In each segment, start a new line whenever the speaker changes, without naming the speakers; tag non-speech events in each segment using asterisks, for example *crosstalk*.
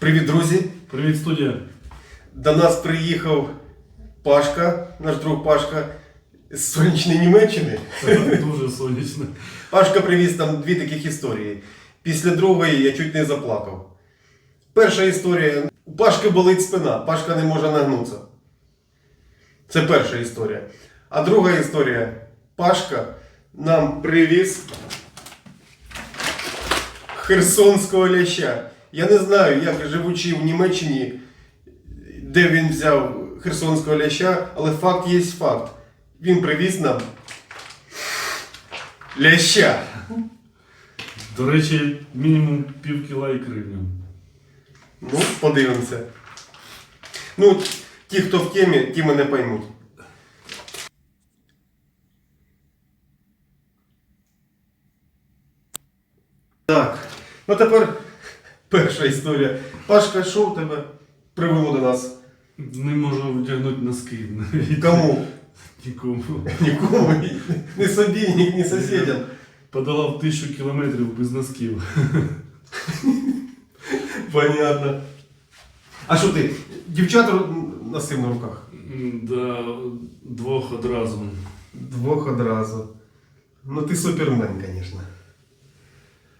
Привіт, друзі!
Привіт, студія.
До нас приїхав Пашка, наш друг Пашка з сонячної Німеччини.
Дуже сонячно.
Пашка привіз там дві таких історії. Після другої я чуть не заплакав. Перша історія. У Пашки болить спина, Пашка не може нагнутися. Це перша історія. А друга історія. Пашка нам привіз херсонського ляща. Я не знаю, як живучи в Німеччині, де він взяв херсонського ляща, але факт є факт. Він привіз нам ляща.
До речі, мінімум пів кіла ікри в ньому.
Ну, подивимося. Ну, ті, хто в темі, ті мене поймуть. Так. Ну тепер перша історія. Пашка, що у тебе привело до нас?
Не можу вдягнути носки. навіть.
Кому?
Нікому.
Нікому, ні, собі, ні, ні сусідям.
Подолав тисячу кілометрів без носків.
Понятно. А що ти? Дівчат носив на руках?
Да, двох одразу.
Двох одразу. Ну ти супермен, звісно.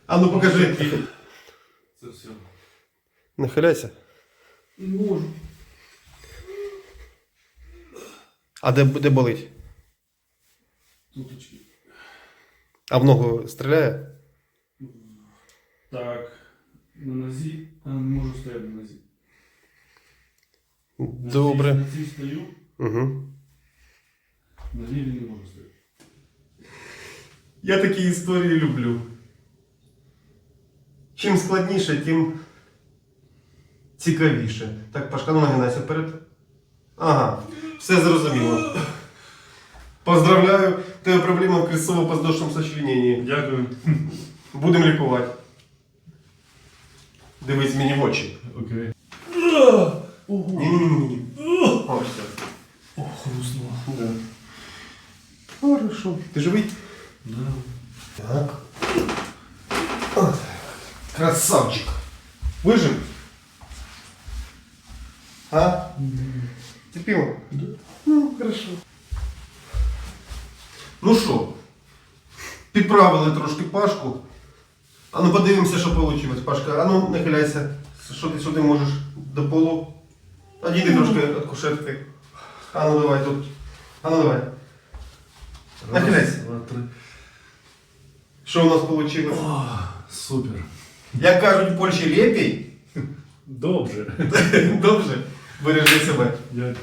А ну покажи.
Це все.
Нахиляйся.
Не можу.
А де, де болить?
Туточки.
А в ногу стріляє?
Так. На нозі. А не можу стояти на нозі.
Добре.
На цій стою,
Угу.
на лівій не можу стояти.
Я такі історії люблю. Чим складніше, тим цікавіше. Так, Пашка, ну нагинайся вперед. Ага, все зрозуміло. Поздравляю, тебе проблема в крестцово-поздошному сочлененні.
Дякую.
Будемо лікувати. Дивись мені в очі.
Окей.
Ні-ні-ні. О, все.
О, хрустнуло.
Да. Хорошо. Ти живий?
Да.
Так. Красавчик. Выжил? А? Терпимо?
Да.
Ну, хорошо. Ну що, підправили трошки Пашку. А ну подивимося, що вийшло. Пашка, а ну нахиляйся. Що ти, що ти можеш до полу? Одійди трошки від кушетки. А ну давай тут. А ну давай. Нахиляйся.
Раз, два, три.
Що у нас вийшло?
О, супер.
Як кажуть в Польщі лепій,
Добре. *laughs*
добре, бережи себе.
Дякую.